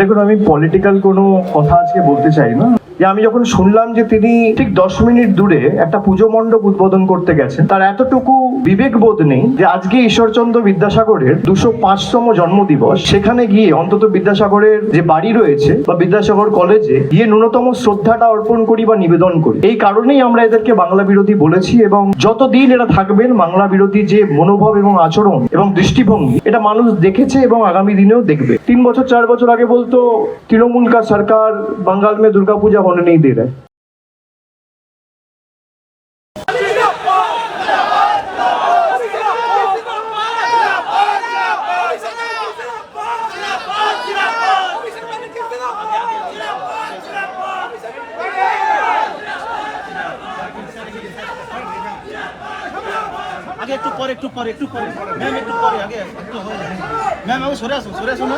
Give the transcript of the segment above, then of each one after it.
দেখুন, আমি পলিটিক্যাল কোনো কথা আজকে বলতে চাই না। যে আমি যখন শুনলাম যে তিনি ঠিক দশ মিনিট দূরে একটা পুজো মণ্ডপ উদ্বোধন করতে গেছেন, তার এতটুকু বিবেক বোধ নেই যে আজকে ঈশ্বরচন্দ্র বিদ্যাসাগরের দুশো পাঁচতম জন্মদিবস, সেখানে গিয়ে অন্তত বিদ্যাসাগরের যে বাড়ি রয়েছে বা বিদ্যাসাগর কলেজে গিয়ে ন্যূনতম শ্রদ্ধাটা অর্পণ করি বা নিবেদন করি। এই কারণেই আমরা এদেরকে বাংলা বিরোধী বলেছি এবং যতদিন এরা থাকবেন, বাংলা বিরোধী যে মনোভাব এবং আচরণ এবং দৃষ্টিভঙ্গি, এটা মানুষ দেখেছে এবং আগামী দিনেও দেখবে। তিন বছর, চার বছর আগে বলতো তৃণমূল কা সরকার বাঙ্গাল মে দুর্গা পূজা होने नहीं दे रहा है আগে একটু পরে একটু পরে একটু পরে ম্যাম একটু পরে আগে একটু হয়ে যাবে ম্যাম আগে সরে আসুন সরে আসুন না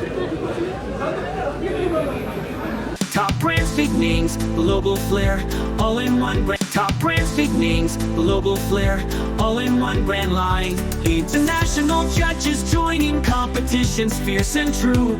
Top brands, big global flair, all in one brand. Top brands, big global flair, all in one brand line. International judges joining competitions, fierce and true.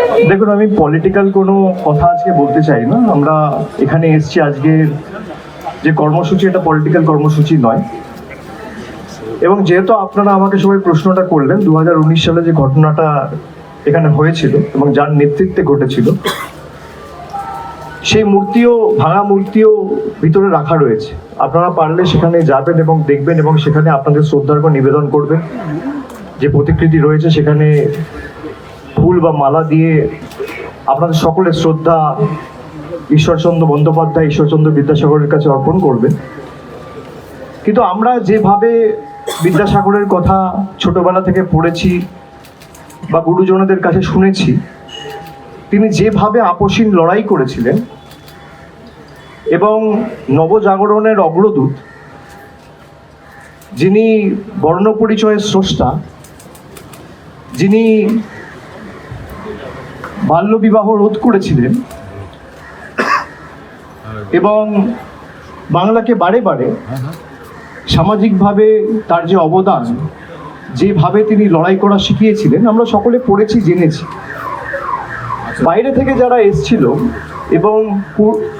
দেখুন, আমি পলিটিক্যাল কোনো কথা আজকে বলতে চাই না। আমরা এখানে এসেছি আজকের যে কর্মসূচি, এটা পলিটিক্যাল কর্মসূচি নয়। এবং যেহেতু আপনারা আমাকে সবাই প্রশ্নটা করলেন দু হাজার উনিশ সালে যে ঘটনাটা এখানে হয়েছিল এবং যার নেতৃত্বে ঘটেছিল, সেই মূর্তিও, ভাঙা মূর্তিও ভিতরে রাখা রয়েছে। আপনারা পারলে সেখানে যাবেন এবং দেখবেন এবং সেখানে আপনাদের শ্রদ্ধার্ঘ নিবেদন করবেন। যে প্রতিকৃতি রয়েছে সেখানে ফুল বা মালা দিয়ে আপনাদের সকলের শ্রদ্ধা ঈশ্বরচন্দ্র বন্দ্যোপাধ্যায়, ঈশ্বরচন্দ্র বিদ্যাসাগরের কাছে অর্পণ করবেন। কিন্তু আমরা যেভাবে বিদ্যাসাগরের কথা ছোটবেলা থেকে পড়েছি বা গুরুজনদের কাছে শুনেছি, তিনি যেভাবে আপসীন লড়াই করেছিলেন এবং নবজাগরণের অগ্রদূত, যিনি বর্ণপরিচয়ের স্রষ্টা, যিনি বাল্যবিবাহ রোধ করেছিলেন এবং বাংলাকে বারে বারে সামাজিকভাবে তার যে অবদান, যেভাবে তিনি লড়াই করা শিখিয়েছিলেন, আমরা সকলে পড়েছি, জেনেছি। বাইরে থেকে যারা এসছিল এবং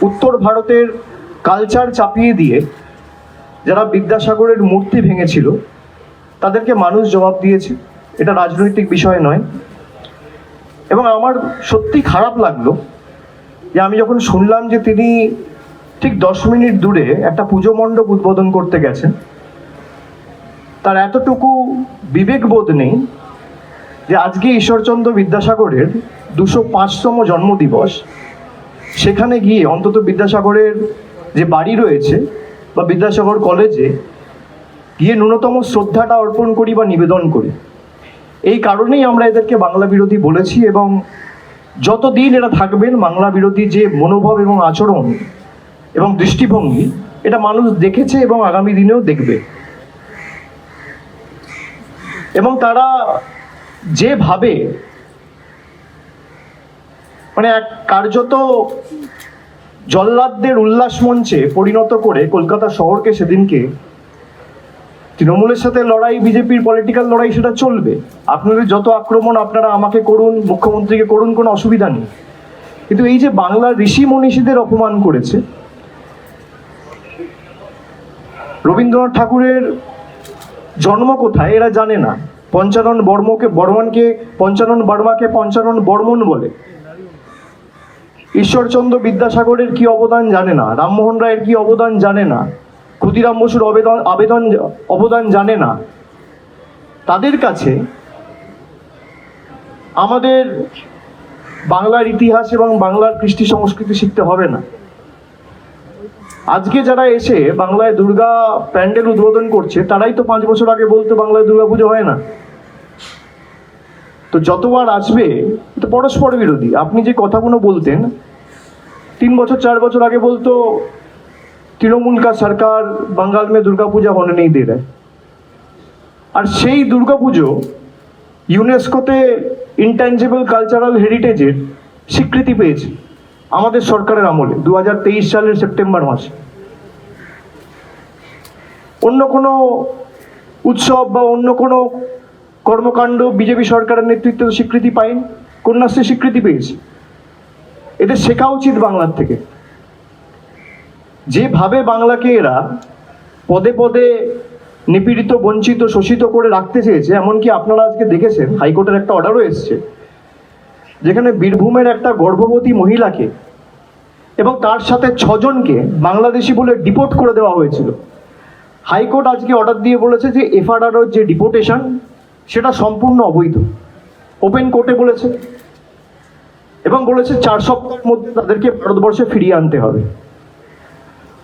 উত্তর ভারতের কালচার চাপিয়ে দিয়ে যারা বিদ্যাসাগরের মূর্তি ভেঙেছিল, তাদেরকে মানুষ জবাব দিয়েছে। এটা রাজনৈতিক বিষয় নয়। এবং আমার সত্যি খারাপ লাগল যে আমি যখন শুনলাম যে তিনি ঠিক দশ মিনিট দূরে একটা পুজো মণ্ডপ উদ্বোধন করতে গেছেন, তার এতটুকু বিবেকবোধ নেই যে আজকে ঈশ্বরচন্দ্র বিদ্যাসাগরের দুশো পাঁচতম জন্মদিবস, সেখানে গিয়ে অন্তত বিদ্যাসাগরের যে বাড়ি রয়েছে বা বিদ্যাসাগর কলেজে গিয়ে ন্যূনতম শ্রদ্ধাটা অর্পণ করি বা নিবেদন করি। এই কারণেই আমরা এদেরকে বাংলা বিরোধী বলেছি এবং যতদিন এরা থাকবেন, বাংলা বিরোধী যে মনোভাব এবং আচরণ এবং দৃষ্টিভঙ্গি, এটা মানুষ দেখেছে এবং আগামী দিনেও দেখবে। এবং তারা যেভাবে মানে এক কার্যত জল্লাদদের উল্লাস মঞ্চে পরিণত করে কলকাতা শহরকে সেদিনকে তৃণমূলের সাথে লড়াই, বিজেপির পলিটিক্যাল লড়াই সেটা চলবে। আপনাদের যত আক্রমণ আপনারা আমাকে করুন, মুখ্যমন্ত্রীকে করুন, কোনো অসুবিধা নেই। কিন্তু এই যে বাংলার ঋষি মনীষীদের অপমান করেছে, রবীন্দ্রনাথ ঠাকুরের জন্ম কোথায় এরা জানে না। পঞ্চানন বর্মকে, বর্মনকে, পঞ্চানন বর্মাকে পঞ্চানন বর্মন বলে। ঈশ্বরচন্দ্র বিদ্যাসাগরের কি অবদান জানে না, রামমোহন রায়ের কি অবদান জানে না। ক্ষুদিরাম বসুর আবেদন আবেদন, অবদান জানে না। তাদের কাছে আমাদের বাংলার ইতিহাস এবং বাংলার কৃষ্টি সংস্কৃতি শিখতে হবে না। আজকে যারা এসে বাংলায় দুর্গা প্যান্ডেল উদ্বোধন করছে, তারাই তো পাঁচ বছর আগে বলতো বাংলায় দুর্গা পুজো হয় না। তো যতবার আসবে তো পরস্পর বিরোধী। আপনি যে কথাগুলো বলতেন, তিন বছর, চার বছর আগে বলতো তৃণমূল কা সরকার बंगाल মে दुर्गा पूजा होने नहीं আর সেই দুর্গাপুজো ইউনেস্কোতে ইনট্যাঞ্জেবল কালচারাল হেরিটেজের স্বীকৃতি পেয়েছে আমাদের সরকারের আমলে দু হাজার তেইশ সালের সেপ্টেম্বর মাসে। অন্য কোনো উৎসব বা অন্য কোনো কর্মকাণ্ড বিজেপি সরকারের নেতৃত্বে স্বীকৃতি পায়নি, কন্যাশ্রী স্বীকৃতি পেয়েছে। এদের শেখা উচিত বাংলার থেকে। যেভাবে বাংলাকে এরা পদে পদে নিপীড়িত, বঞ্চিত, শোষিত করে রাখতে চেয়েছে, এমনকি আপনারা আজকে দেখেছেন, হাইকোর্টের একটা অর্ডারও এসছে, যেখানে বীরভূমের একটা গর্ভবতী মহিলাকে এবং তার সাথে ছজনকে বাংলাদেশি বলে ডিপোর্ট করে দেওয়া হয়েছিল। হাইকোর্ট আজকে অর্ডার দিয়ে বলেছে যে এফআরআর যে ডিপোর্টেশন সেটা সম্পূর্ণ অবৈধ। ওপেন কোর্টে বলেছে। এবং বলেছে চার সপ্তাহের মধ্যে তাদেরকে ভারতবর্ষে ফিরিয়ে আনতে হবে।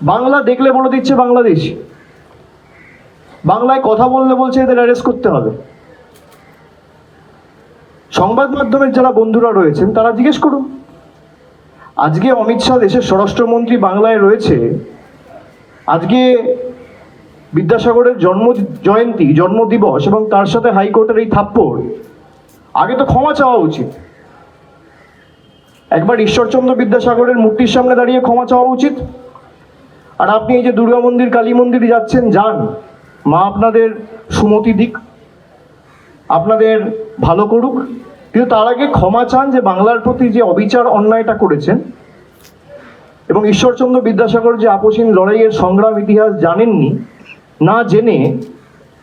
বাংলা দেখলে বলে দিচ্ছে বাংলাদেশ। বাংলায় কথা বললে বলছে এদের অ্যারেস্ট করতে হবে। সংবাদ মাধ্যমের যারা বন্ধুরা রয়েছেন, তারা জিজ্ঞেস করুন। আজকে অমিত শাহ দেশের স্বরাষ্ট্রমন্ত্রী বাংলায় রয়েছে। আজকে বিদ্যাসাগরের জন্ম জয়ন্তী জন্মদিবস এবং তার সাথে হাইকোর্টের এই থাপ্পড়। আগে তো ক্ষমা চাওয়া উচিত। একবার ঈশ্বরচন্দ্র বিদ্যাসাগরের মূর্তির সামনে দাঁড়িয়ে ক্ষমা চাওয়া উচিত। আর আপনি এই যে দুর্গা মন্দির, কালী মন্দিরে যাচ্ছেন, যান। মা আপনাদের সুমতি দিক, আপনাদের ভালো করুক। কিন্তু তার আগে ক্ষমা চান যে বাংলার প্রতি যে অবিচার, অন্যায়টা করেছেন, এবং ঈশ্বরচন্দ্র বিদ্যাসাগর যে আপসীন লড়াইয়ের সংগ্রাম ইতিহাস জানেননি, না জেনে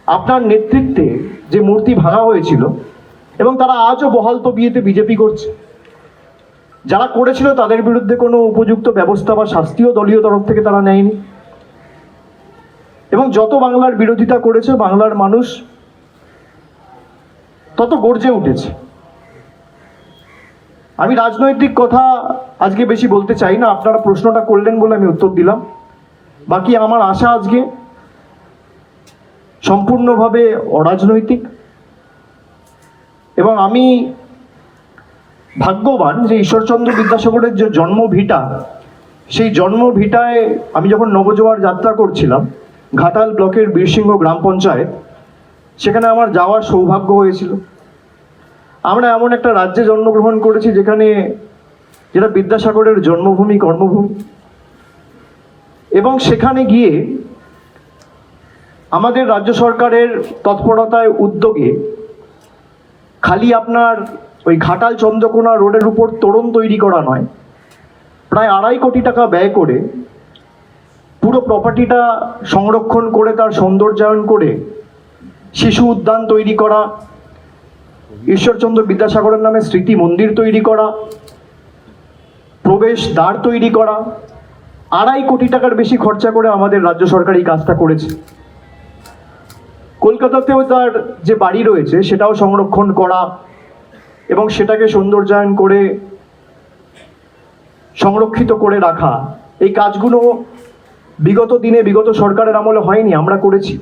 আপনার নেতৃত্বে যে মূর্তি ভাঙা হয়েছিল, এবং তারা আজও বহাল তবিয়েতে বিজেপি করছে। যারা করেছিল তাদের বিরুদ্ধে কোনো উপযুক্ত ব্যবস্থা বা শাস্তিও দলীয় তরফ থেকে তারা নেয়নি। এবং যত বাংলার বিরোধিতা করেছে, বাংলার মানুষ তত গর্জে উঠেছে। আমি রাজনৈতিক কথা আজকে বেশি বলতে চাই না, আপনারা প্রশ্নটা করলেন বলে আমি উত্তর দিলাম। বাকি আমার আশা আজকে সম্পূর্ণভাবে অরাজনৈতিক। এবং আমি ভাগ্যবান যে ঈশ্বরচন্দ্র বিদ্যাসাগরের যে জন্মভিটা সেই জন্মভিটায় আমি যখন নবজোয়ার যাত্রা করছিলাম, ঘাটাল ব্লকের বীরসিংহ গ্রাম পঞ্চায়েত, সেখানে আমার যাওয়ার সৌভাগ্য হয়েছিল। আমরা এমন একটা রাজ্যে জন্মগ্রহণ করেছি যেখানে যেটা বিদ্যাসাগরের জন্মভূমি, কর্মভূমি। এবং সেখানে গিয়ে আমাদের রাজ্য সরকারের তৎপরতায়, উদ্যোগে খালি আপনার ওই ঘাটাল চন্দ্রকোনা রোডের উপর তোরণ তৈরি করা নয়। প্রায় আড়াই কোটি টাকা ব্যয় করে পুরো প্রপার্টিটা সংরক্ষণ করে তার সৌন্দর্যায়ন করে শিশু উদ্যান তৈরি করা, ঈশ্বরচন্দ্র বিদ্যাসাগরের নামে স্মৃতি মন্দির তৈরি করা, প্রবেশ দ্বার তৈরি করা, আড়াই কোটি টাকার বেশি খরচা করে আমাদের রাজ্য সরকার এই কাজটা করেছে। কলকাতাতেও তার যে বাড়ি রয়েছে সেটাও সংরক্ষণ করা এবং সেটাকে সৌন্দর্যায়ন করে সংরক্ষিত করে রাখা। এই কাজগুলো বিগত দিনে বিগত সরকারের আমলে হয়নি, আমরা করেছি।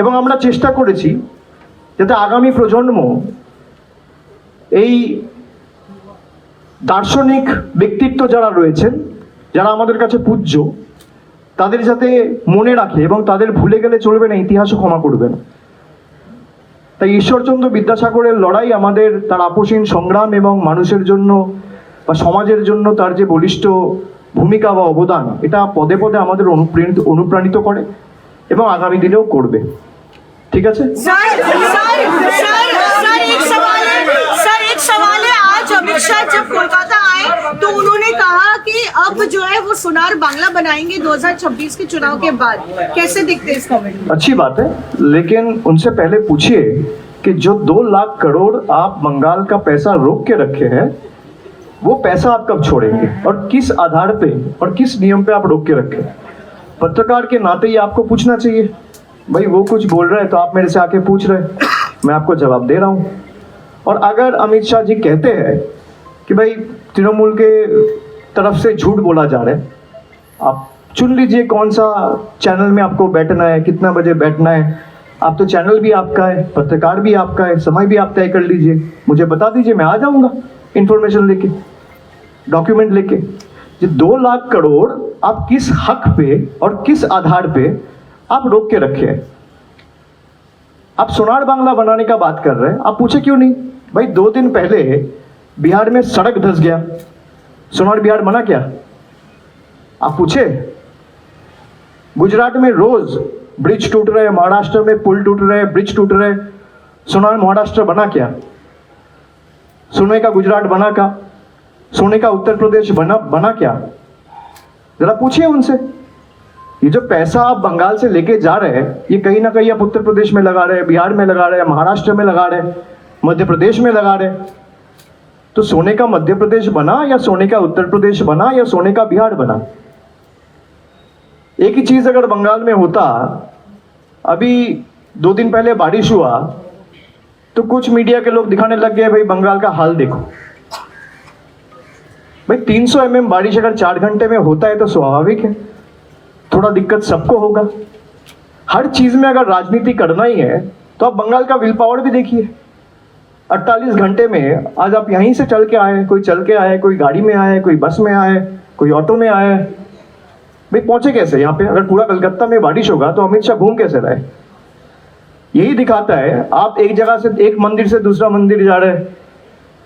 এবং আমরা চেষ্টা করেছি যাতে আগামী প্রজন্ম এই দার্শনিক ব্যক্তিত্ব যারা রয়েছেন, যারা আমাদের কাছে পূজ্য, তাদের যাতে মনে রাখে এবং তাদের ভুলে গেলে চলবে না, ইতিহাসও ক্ষমা করবে না তাই ঈশ্বরচন্দ্র বিদ্যাসাগরের লড়াই আমাদের তার আপোষহীন সংগ্রাম এবং মানুষের জন্য বা সমাজের জন্য তার যে বলিষ্ঠ ভূমিকা বা অবদান এটা পদে পদে আমাদের অনুপ্রাণিত অনুপ্রাণিত করে এবং আগামী দিনেও করবে ঠিক আছে স্যার স্যার স্যার স্যার आए तो उन्होंने कहा कि अब जो है वो सुनार बांग्ला बनाएँगे 2026 के चुनाव के बाद। कैसे दिखते हैं इस कमेंट अच्छी बात है, लेकिन उनसे पहले पूछिए कि जो दो लाख करोड़ आप बंगाल का पैसा रोक के रखे हैं, वो पैसा आप कब छोड़ेंगे? और किस आधार पे और किस नियम पे आप रोक के रखे पत्रकार के नाते ही आपको पूछना चाहिए। भाई, वो कुछ बोल रहे हैं तो आप मेरे से आके पूछ रहे हैं। मैं आपको जवाब दे रहा हूँ। और अगर अमित शाह जी कहते हैं कि भाई तृणमूल के तरफ़ से झूठ बोला जा रहा है। आप चुन लीजिए कौन सा चैनल में आपको बैठना है, कितना बजे बैठना है। आप तो चैनल भी आपका है, पत्रकार भी आपका है, समय भी आप तय कर लीजिए। मुझे बता दीजिए, मैं आ जाऊँगा इंफॉर्मेशन लेके डॉक्यूमेंट लेके। ये दो लाख करोड़ आप किस हक पे और किस आधार पे आप रोक के रखे हैं? आप सोनार बांग्ला बनाने का बात कर रहे हैं, आप पूछे क्यों नहीं? भाई दो दिन पहले बिहार में सड़क धस गया। सोनार बिहार बना क्या? आप पूछे? गुजरात में रोज ब्रिज टूट रहे, महाराष्ट्र में पुल टूट रहे, ब्रिज टूट रहे, सोनार महाराष्ट्र बना क्या? सोने का गुजरात बना का? सोने का उत्तर प्रदेश बना बना क्या? जरा पूछिए उनसे। ये जो पैसा आप बंगाल से लेके जा रहे हैं, ये कहीं ना कहीं आप उत्तर प्रदेश में लगा रहे हैं, बिहार में लगा रहे हैं, महाराष्ट्र में लगा रहे हैं, मध्य प्रदेश में लगा रहे हैं। तो सोने का मध्य प्रदेश बना या सोने का उत्तर प्रदेश बना या सोने का बिहार बना? एक ही चीज़ अगर बंगाल में होता, अभी दो दिन पहले बारिश हुआ तो कुछ मीडिया के लोग दिखाने लग गए, भाई, बंगाल का हाल देखो। भाई 300 सौ mm बारिश अगर चार घंटे में होता है तो स्वाभाविक है। थोड़ा दिक्कत सबको होगा। हर चीज़ में अगर राजनीति करना ही है तो आप बंगाल का विल पावर भी देखिए। 48 घंटे में आज आप यहीं से चल के आए, कोई चल के आए, कोई गाड़ी में आए, कोई बस में आए, कोई ऑटो में आए। भाई पहुँचे कैसे? यहाँ पे अगर पूरा कलकत्ता में बारिश होगा तो अमित शाह घूम कैसे रहे? यही दिखाता है, आप एक जगह से एक मंदिर से दूसरा मंदिर जा रहे हैं।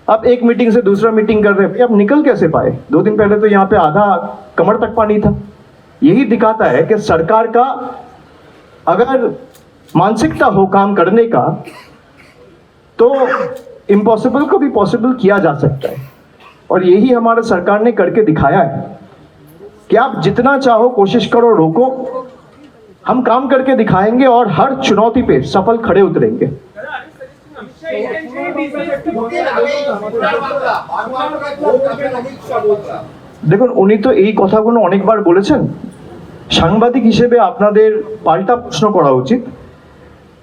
आप एक मीटिंग से दूसरा मीटिंग कर रहे हैं। आप निकल कैसे पाए? दो दिन पहले तो यहाँ पे आधा कमर तक पानी था। यही दिखाता है कि सरकार का अगर मानसिकता हो काम करने का तो इम्पॉसिबल को भी पॉसिबल किया जा सकता है और यही हमारे सरकार ने करके दिखाया है कि आप जितना चाहो कोशिश करो रोको हम काम करके दिखाएंगे और हर चुनौती पे सफल खड़े उतरेंगे দেখুন উনি তো এই কথাগুলো অনেকবার বলেছেন সাংবাদিক হিসেবে আপনাদের পাল্টা প্রশ্ন করা উচিত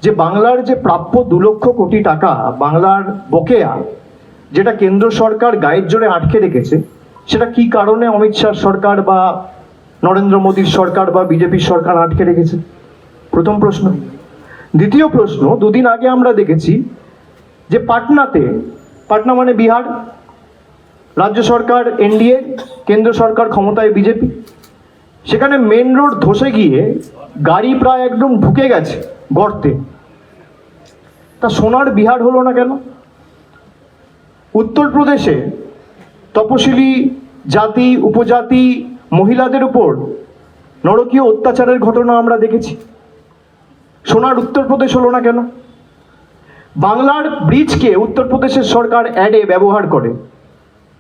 যে বাংলার যে প্রাপ্য দু লক্ষ কোটি টাকা বাংলার বকেয়া, যেটা কেন্দ্র সরকার গায়ের জোরে আটকে রেখেছে, সেটা কি কারণে অমিত শাহ সরকার বা নরেন্দ্র মোদীর সরকার বা বিজেপির সরকার আটকে রেখেছে? প্রথম প্রশ্ন। দ্বিতীয় প্রশ্ন, দুদিন আগে আমরা দেখেছি যে পাটনাতে, পাটনা মানে বিহার, রাজ্য সরকার এনডিএ, কেন্দ্র সরকার ক্ষমতায় বিজেপি, সেখানে মেন রোড ধসে গিয়ে গাড়ি প্রায় একদম ঢুকে গেছে গর্তে। তা সোনার বিহার হলো না কেন? উত্তরপ্রদেশে তপশিলি জাতি, উপজাতি, মহিলাদের উপর নরকীয় অত্যাচারের ঘটনা আমরা দেখেছি। সোনার উত্তরপ্রদেশ হলো না কেন? বাংলার ব্রিজকে উত্তরপ্রদেশের সরকার অ্যাডে ব্যবহার করে।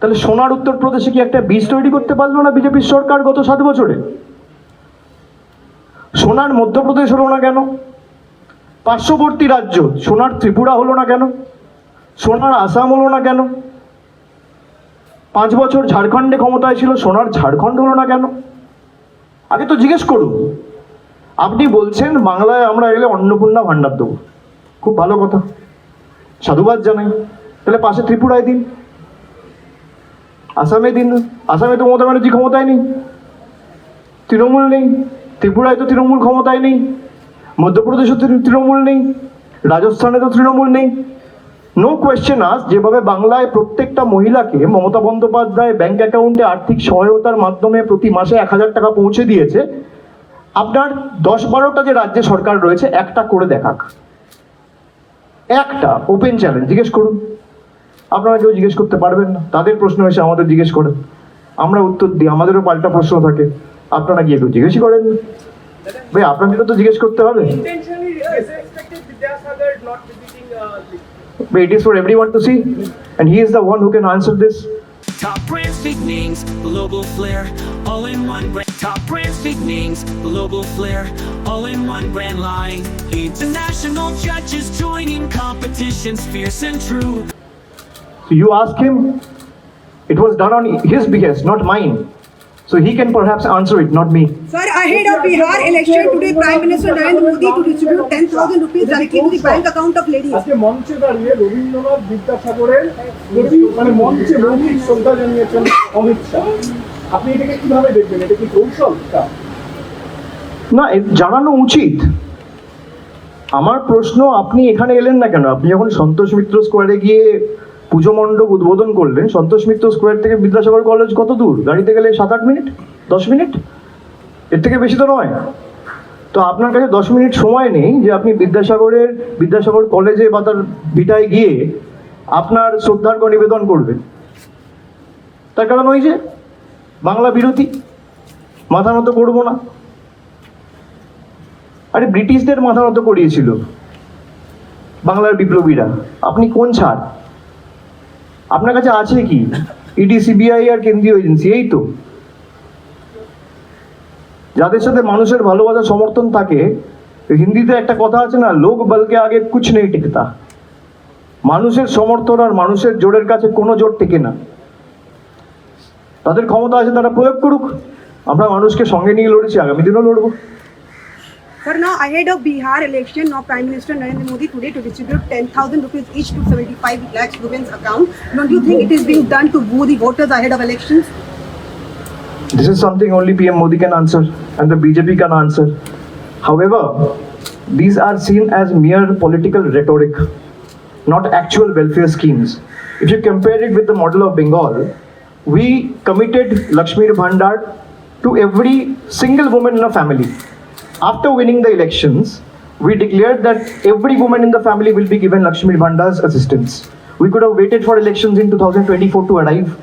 তাহলে সোনার উত্তরপ্রদেশে কি একটা বীজ তৈরি করতে পারল না বিজেপির সরকার গত সাত বছরে? সোনার মধ্যপ্রদেশ হলো না কেন? পার্শ্ববর্তী রাজ্য, সোনার ত্রিপুরা হলো না কেন? সোনার আসাম হলো না কেন? পাঁচ বছর ঝাড়খণ্ডে ক্ষমতায় ছিল, সোনার ঝাড়খণ্ড হলো না কেন? আগে তো জিজ্ঞেস করুন। আপনি বলছেন, বাংলায় আমরা এলে অন্নপূর্ণা ভাণ্ডার দেবো। খুব ভালো কথা। সাধুবাদ জানাই। তাহলে পাশে ত্রিপুরায় দিন। আসামে দিন আসামে তো মমতা ব্যানার্জি ক্ষমতায় নেই। তৃণমূল নেই। ত্রিপুরায় তো তৃণমূল ক্ষমতায় নেই। মধ্যপ্রদেশে তৃণমূল নেই রাজস্থানে তো তৃণমূল নেই। নো কোয়েশ্চেন আস যেভাবে বাংলায় প্রত্যেকটা মহিলাকে মমতা বন্দ্যোপাধ্যায় ব্যাংক অ্যাকাউন্টে আর্থিক সহায়তার মাধ্যমে প্রতি মাসে এক হাজার টাকা পৌঁছে দিয়েছে, আপনার দশ বারোটা যে রাজ্যে সরকার রয়েছে, একটা করে দেখাক। একটা ওপেন চ্যালেঞ্জ জিজ্ঞেস করুন। আপনারা কেউ জিজ্ঞেস করতে পারবেন না, তাদের প্রশ্ন এসে আমাদের জিজ্ঞেস করেন। আমরা উত্তর দিই, আমাদেরও পাল্টা প্রশ্ন থাকে, আপনারা গিয়ে কেউ জিজ্ঞেসই করেন। ভাই আপনাদেরও তো জিজ্ঞেস করতে হবে intentionally is expected Vidyasagar not visiting uh, the But it is for everyone to see, and he is the one who can answer this. Top brands, big names, global flair, all in one brand. Top brands, big names, global flair, all in one brand line. International judges joining competitions, fierce and true. So you ask him, it was done on his behest, not mine. So he can perhaps answer it, not me. Sir, ahead of Bihar election today, Prime Minister Narendra Modi to distribute 10,000 rupees directly to the bank account of ladies. আজকে মঞ্চে দাঁড়িয়ে রবীন্দ্রনাথ বিদ্যাসাগরের মানে মঞ্চে মৌখিক শ্রদ্ধা জানিয়েছেন অমিত শাহ আপনি এটাকে কীভাবে দেখবেন এটা কি কৌশল না জানানো উচিত আমার প্রশ্ন আপনি এখানে এলেন না কেন আপনি যখন সন্তোষ মিত্র স্কোয়ারে গিয়ে পুজো মণ্ডপ উদ্বোধন করলেন সন্তোষ মিত্র স্কোয়ার থেকে বিদ্যাসাগর কলেজ কত দূর? গাড়িতে গেলে সাত আট মিনিট? দশ মিনিট? এর থেকে বেশি তো নয়। তো আপনার কাছে দশ মিনিট সময় নেই যে আপনি বিদ্যাসাগরের, বিদ্যাসাগর কলেজে বা তার ভিটায় গিয়ে আপনার শ্রদ্ধার্ঘ নিবেদন করবেন। তার কারণ ওই যে বাংলা বিরতি মাথা নত করব না। আরে ব্রিটিশদের মাথা নত করিয়েছিল বাংলার বিপ্লবীরা। আপনি কোন ছাড়? আপনার কাছে আছে কি? ইডি সিবিআই আর কেন্দ্রীয় এজেন্সি, এই তো। যাদের সাথে মানুষের ভালোবাসা সমর্থন থাকে, হিন্দিতে একটা কথা আছে না, লোক বলকে আগে কুছ নেই টিকতা। মানুষের সমর্থন আর মানুষের জোরের কাছে কোনো জোর টেকে না। তাদের ক্ষমতা আছে, তারা প্রয়োগ করুক। আমরা মানুষকে সঙ্গে নিয়ে লড়েছি, আগামী দিনও লড়বো। Sir, now ahead of Bihar election, now Prime Minister Narendra Modi today to distribute 10,000 rupees each to 75 lakhs women's account. Don't you think it is being done to woo the voters ahead of elections? This is something only PM Modi can answer and the BJP can answer. However, these are seen as mere political rhetoric, not actual welfare schemes. If you compare it with the model of Bengal, we committed Lakshmir Bhandar to every single woman in a family. After winning the elections, we declared that every woman in the family will be given Lakshmi Bhandar's assistance. We could have waited for elections in 2024 to arrive.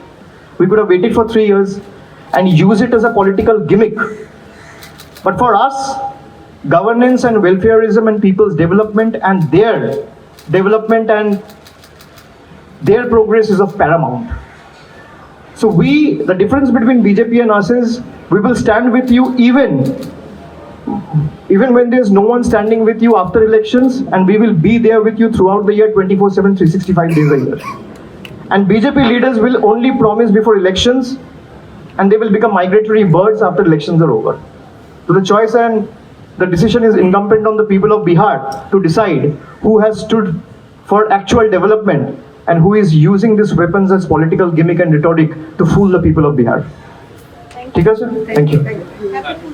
We could have waited for three years and use it as a political gimmick. But for us, governance and welfareism and people's development and their development and their progress is of paramount. So we, the difference between BJP and us is we will stand with you even even when there's no one standing with you after elections, and we will be there with you throughout the year 24 7, 365 days a year. And BJP leaders will only promise before elections, and they will become migratory birds after elections are over. So the choice and the decision is incumbent on the people of Bihar to decide who has stood for actual development and who is using these weapons as political gimmick and rhetoric to fool the people of Bihar. Thank you. Thank you. Thank you.